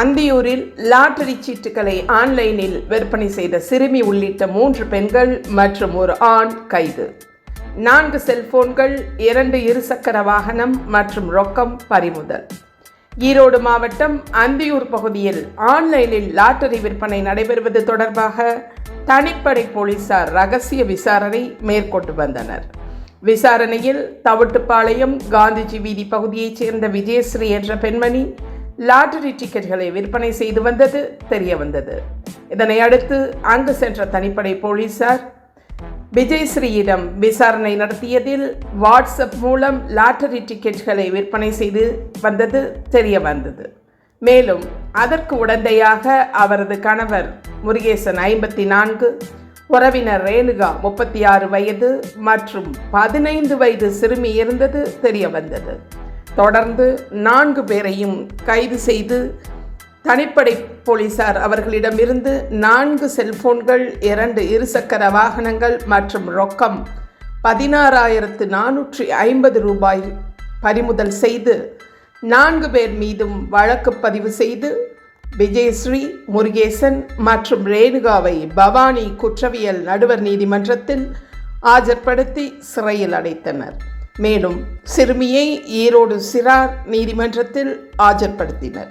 அந்தியூரில் lottery சீட்டுகளை ஆன்லைனில் விற்பனை செய்த சிறுமி உள்ளிட்ட மூன்று பெண்கள் மற்றும் ஒரு ஆண் கைது. நான்கு செல்போன்கள் இரண்டு இருசக்கர வாகனம் மற்றும் ரொக்கம் பறிமுதல். ஈரோடு மாவட்டம் அந்தியூர் பகுதியில் ஆன்லைனில் லாட்டரி விற்பனை நடைபெறுவது தொடர்பாக தனிப்படை போலீசார் ரகசிய விசாரணை மேற்கொண்டு வந்தனர். விசாரணையில் தவிட்டுப்பாளையம் காந்திஜி வீதி பகுதியைச் சேர்ந்த விஜயஸ்ரீ என்ற பெண்மணி லாட்டரி டிக்கெட்களை விற்பனை செய்து வந்தது தெரிய வந்தது. இதனை அடுத்து அங்கு சென்ற தனிப்படை போலீசார் விஜய்ஸ்ரீயிடம் விசாரணை நடத்தியதில் வாட்ஸ்அப் மூலம் லாட்டரி டிக்கெட்களை விற்பனை செய்து வந்தது தெரிய வந்தது. மேலும் அதற்கு உடந்தையாக அவரது கணவர் முருகேசன் ஐம்பத்தி நான்கு உறவினர் ரேணுகா முப்பத்தி ஆறு வயது மற்றும் பதினைந்து வயது சிறுமி இருந்தது தெரிய வந்தது. தொடர்ந்து நான்கு பேரையும் கைது செய்து தனிப்படை போலீசார் அவர்களிடமிருந்து நான்கு செல்போன்கள் இரண்டு இருசக்கர வாகனங்கள் மற்றும் ரொக்கம் பதினாறாயிரத்து நானூற்றி ஐம்பது ரூபாய் பறிமுதல் செய்து நான்கு பேர் மீதும் வழக்கு பதிவு செய்து விஜயஸ்ரீ முருகேசன் மற்றும் ரேணுகாவை பவானி குற்றவியல் நடுவர் நீதிமன்றத்தில் ஆஜர்படுத்தி சிறையில் அடைத்தனர். மேலும் சிறுமியை ஈரோடு சிறார் நீதிமன்றத்தில் ஆஜர்படுத்தினர்.